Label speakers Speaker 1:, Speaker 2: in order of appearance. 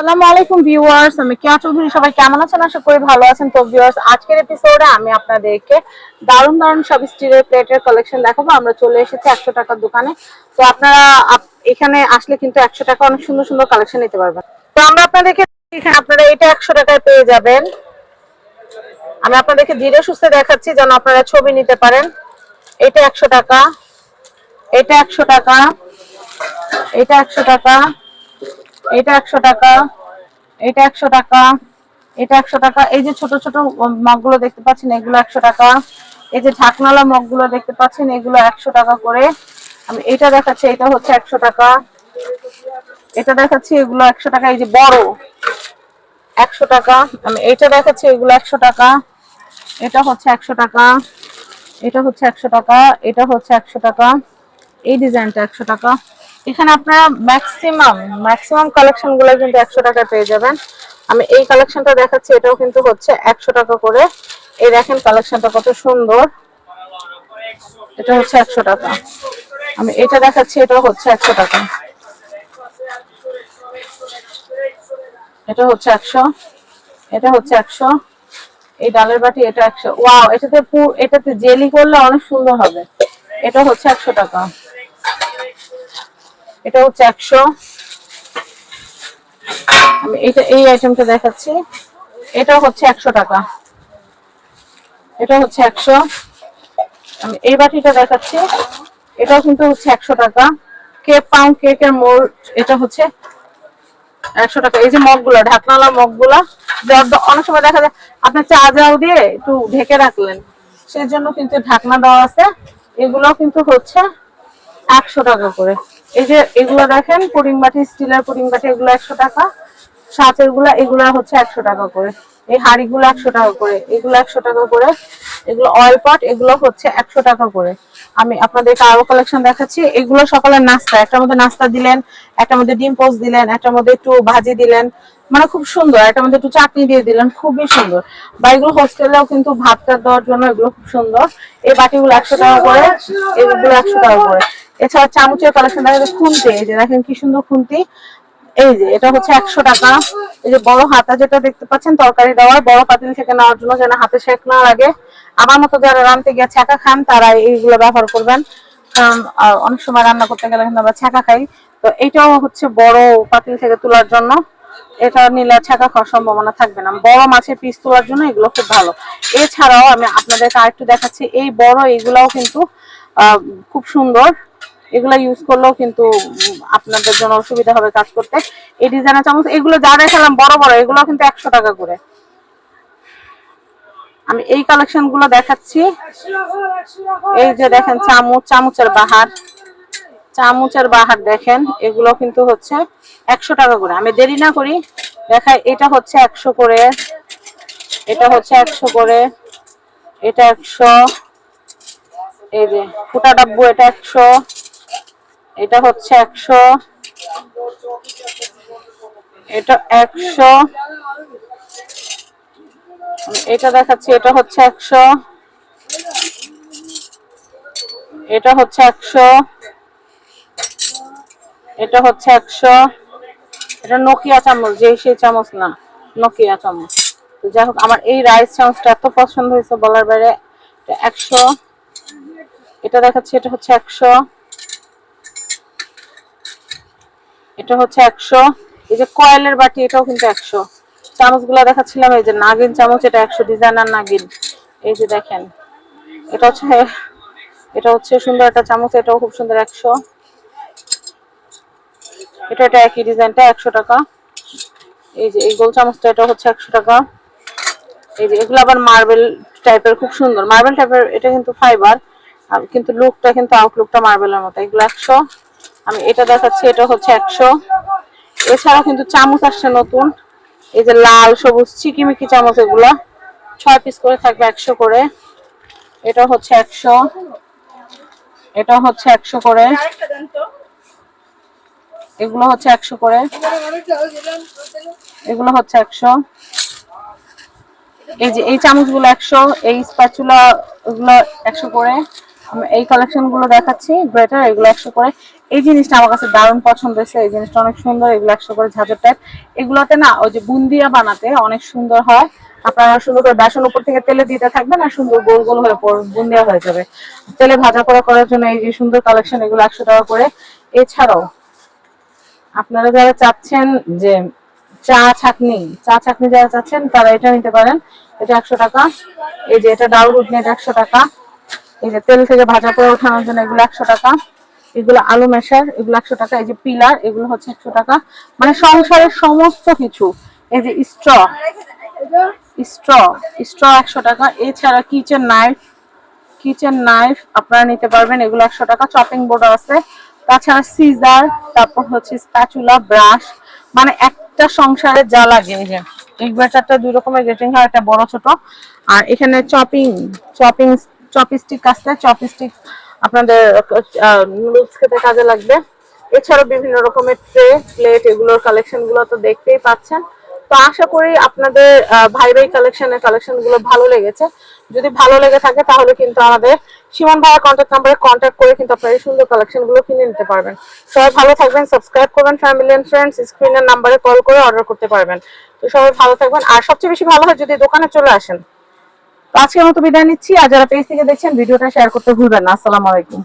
Speaker 1: আসসালামু আলাইকুম ভিউয়ার্স, আমি কেয়া চৌধুরী সবাই কেমন আছেন? আশা করি ভালো আছেন। তো ভিউয়ার্স, আজকের এপিসোডে আমি আপনাদেরকে দারুণ দারুণ সব স্টিলের প্লেটের কালেকশন দেখাবো। আমরা চলে এসেছি একশো টাকার দোকানে। তো আপনারা আপ- এখানে আসলে কিন্তু একশো টাকা অনেক সুন্দর সুন্দর কালেকশন নিতে পারবেন। তো আমরা আপনাদেরকে আপনারা এটা একশো টাকায় পেয়ে যাবেন। আমি আপনাদেরকে ধীরে সুস্থে দেখাচ্ছি যেন আপনারা ছবি নিতে পারেন। এটা একশো টাকা, এটা একশো টাকা, এটা একশো টাকা। এটা একশো টাকা এটা একশো টাকা এটা একশো টাকা এই যে ছোট ছোট মগগুলো দেখতে পাচ্ছেন এগুলো একশো টাকা এই যে ঢাকনালা মগগুলো দেখতে পাচ্ছেন এগুলো একশো টাকা করে আমি এটা দেখাচ্ছি এটা হচ্ছে একশো টাকা এটা দেখাচ্ছি এগুলো একশো টাকা এই যে বড় একশো টাকা আমি এটা দেখাচ্ছি এগুলো একশো টাকা এটা হচ্ছে একশো টাকা এটা হচ্ছে একশো টাকা এটা হচ্ছে একশো টাকা এই ডিজাইনটা একশো টাকা এখানে আপনারা ম্যাক্সিমাম ম্যাক্সিমাম কালেকশনগুলো কিন্তু একশো টাকা পেয়ে যাবেন। আমি এই কালেকশনটা দেখাচ্ছি, এটাও কিন্তু হচ্ছে একশো টাকা করে। এই দেখেন কালেকশনটা কত সুন্দর। এটা হচ্ছে একশো টাকা। আমি এটা দেখাচ্ছি, এটাও হচ্ছে একশো টাকা। এটা হচ্ছে একশো, এটা হচ্ছে একশো। এই ডালের বাটি, এটা একশো। ওয়াও এটাতে এটাতে জেলি করলে অনেক সুন্দর হবে। এটা হচ্ছে একশো টাকা। এটা হচ্ছে একশো। আমি এটা এই আইটেমটা দেখাচ্ছি। এটা হচ্ছে একশো টাকা। এটা হচ্ছে একশো। আমি এই বাটিটা দেখাচ্ছি। এটাও কিন্তু হচ্ছে একশো টাকা। কেক পাউন্ড কেকের মোল্ড এটা হচ্ছে একশো টাকা। এই যে মগগুলো ঢাকনালা মগগুলো অনেক সময় দেখা যায় আপনার চা জাল দিয়ে একটু ঢেকে রাখলেন। সেই জন্য কিন্তু ঢাকনা দেওয়া আছে। এগুলো কিন্তু হচ্ছে একশো টাকা করে। এই যে এগুলো দেখেন, পুডিং বাটি, স্টিলের পুডিং বাটি, এগুলো একশো টাকা। সাঁচেরগুলা এগুলা হচ্ছে একশো টাকা করে। এই হাড়িগুলো একশো টাকা করে, এগুলো একশো টাকা করে, এগুলো অয়েল পট এগুলো হচ্ছে একশো টাকা করে। আমি আপনাদেরকে আরও কালেকশন দেখাচ্ছি। এগুলো সকালের নাস্তা, একটার মধ্যে নাস্তা দিলেন, একটার মধ্যে ডিম পোস্ট দিলেন, একটার মধ্যে একটু ভাজি দিলেন মানে খুব সুন্দর, একটার মধ্যে একটু চাটনি দিয়ে দিলেন, খুবই সুন্দর। বা এগুলো হোস্টেলেও কিন্তু ভাতটা দেওয়ার জন্য এগুলো খুব সুন্দর। এই বাটিগুলো একশো টাকা করে, এগুলো একশো টাকা করে। এছাড়া চামচের কালেকশন দেখা যাচ্ছে খুন্তি, এই যে দেখেন কি সুন্দর খুন্তি। এই যে, এটা হচ্ছে একশো টাকা। এই যে বড় হাতা যেটা দেখতে পাচ্ছেন, তরকারি দেওয়ার, বড় পাতিল থেকে নেওয়ার জন্য যেন হাতে শেক না লাগে আমার মতো যারা রান্নতে গিয়ে ছ্যাঁকা খান, তারা এইগুলো ব্যবহার করবেন। কারণ অনেক সময় রান্না করতে গেলে কিন্তু আমরা ছ্যাঁকা খাই। তো এইটাও হচ্ছে বড় পাতিল থেকে তোলার জন্য। এটা নিলে ছ্যাঁকা খাওয়ার সম্ভাবনা থাকবে না। বড় মাছের পিস তোলার জন্য এগুলো খুব ভালো। এছাড়াও আমি আপনাদেরকে আরেকটু দেখাচ্ছি, এই বড় এগুলাও কিন্তু খুব সুন্দর। এগুলো ইউজ করলেও কিন্তু আপনাদের জন্য অসুবিধা হবে কাজ করতে। এই ডিজাইনের চামচ, এগুলো যা দেখালাম বড় বড়, এগুলো কিন্তু একশো টাকা করে। আমি এই কালেকশনগুলো দেখাচ্ছি। এই যে দেখেন চামচ, চামচের বাহার। চামচের বাহার দেখেন, এগুলো কিন্তু হচ্ছে একশো টাকা করে। আমি দেরি না করি, দেখাই, এটা হচ্ছে একশো করে। এটা হচ্ছে একশো করে। এটা একশো। এই যে ফুটা ডাব্বু, এটা একশো। এটা হচ্ছে একশো, এটা একশো, এটা দেখাচ্ছি, এটা হচ্ছে একশো, এটা হচ্ছে একশো, এটা হচ্ছে একশো, এটা নোকিয়া চামচ যেই সেই চামচ না নোকিয়া চামচ। তো যাই হোক, আমার এই রাইস চামচটা এত পছন্দ হয়েছে বলার বাইরে একশো, এটা দেখাচ্ছি, এটা হচ্ছে একশো। এটা হচ্ছে একশো। এই যে কয়েলের বাটি, এটাও কিন্তু একশো। চামচগুলা দেখাচ্ছিলাম, এই যে নাগিন চামচ, এটা একশো। ডিজাইনার নাগিন। এই যে দেখেন, এটা হচ্ছে এটা হচ্ছে সুন্দর একটা চামচ, এটাও খুব সুন্দর একশো। এটা এটা একই ডিজাইনটা, একশো টাকা। এই যে, এই গোল চামচটা এটা হচ্ছে একশো টাকা। এই যে, এগুলো আবার মার্বেল টাইপের, খুব সুন্দর। মার্বেল টাইপের, এটা কিন্তু ফাইবার কিন্তু লুকটা, কিন্তু আউটলুকটা মার্বেলের মতো। এগুলো একশো। আমি এটা দেখাচ্ছি, এটা হচ্ছে একশো। এছাড়াও কিন্তু চামচ আসছে নতুন। এই যে লাল, সবুজ, চিকিমিকি চামচ এগুলা। ছয় পিস করে থাকবে একশো করে। এটা হচ্ছে একশো। এটা হচ্ছে একশো করে। এগুলো হচ্ছে একশো করে। এগুলো হচ্ছে একশো। এই যে এই চামচগুলো একশো, এই স্প্যাচুলা এগুলো একশো করে। এই কালেকশনগুলো দেখাচ্ছি, গ্রেটার, এগুলো একশো করে। এই জিনিসটা আমার কাছে দারুণ পছন্দ হয়েছে। এই জিনিসটা অনেক সুন্দর, এগুলো একশো করে ঝাঁঝর টাইপ এগুলোতে না, ওই যে বুন্দিয়া বানাতে অনেক সুন্দর হয়। আপনারা সুন্দর করে বেসন উপর থেকে তেলে দিতে থাকবেন আর সুন্দর গোল গোল হয়ে বুন্দিয়া হয়ে যাবে। তেলে ভাজা করা করার জন্য এই যে সুন্দর কালেকশন এগুলো একশো টাকা করে। এছাড়াও, আপনারা যারা চাচ্ছেন যে চা ছাকনি চা ছাকনি যারা চাচ্ছেন, তারা এটা নিতে পারেন। এটা একশো টাকা। এই যে এটা উঠনে এটা একশো টাকা। এই যে তেল থেকে ভাজা করে ওঠানোর জন্য এগুলো একশো টাকা। এগুলো আলু মেশার, এগুলো একশো টাকা, এই যে পিলার, এগুলো হচ্ছে একশো টাকা। মানে সংসারের সমস্ত কিছু, এই যে স্ট্র স্ট্র স্ট্র একশো টাকা। এছাড়া কিচেন নাইফ কিচেন নাইফ আপনারা নিতে পারবেন, এগুলো একশো টাকা। চপিং বোর্ড আছে। তাছাড়া সিজার, তারপর হচ্ছে স্প্যাচুলা, ব্রাশ। মানে একটা সংসারে যা লাগে, এই যে ইনভার্টারটা দুই রকমের গেটিং হয়, একটা বড় ছোট। আর এখানে চপিং চপিং, চপস্টিক আছে, চপস্টিক আপনাদের নুডলস খেতে কাজে লাগবে। এছাড়াও বিভিন্ন রকমের ট্রে প্লেট এগুলোর কালেকশনগুলো তো দেখতেই পাচ্ছেন। তো আশা করি আপনাদের ভাই ভাই কালেকশনের কালেকশনগুলো ভালো লেগেছে। যদি ভালো লেগে থাকে তাহলে কিন্তু আমাদের সীমান ভাইয়ের কন্ট্যাক্ট নাম্বারে কন্ট্যাক্ট করে কিন্তু আপনারা এই সুন্দর কালেকশনগুলো কিনে নিতে পারবেন। সবাই ভালো থাকবেন সাবস্ক্রাইব করবেন ফ্যামিলি এন্ড ফ্রেন্ডস স্ক্রিনের নাম্বারে কল করে অর্ডার করতে পারবেন। তো সবাই ভালো থাকবেন। আর সবচেয়ে বেশি ভালো হয় যদি দোকানে চলে আসেন। আজকের মতো বিদায় নিচ্ছি। আর যারা পেজ থেকে দেখছেন, ভিডিওটা শেয়ার করতে ভুলবেন না। আসসালামু আলাইকুম।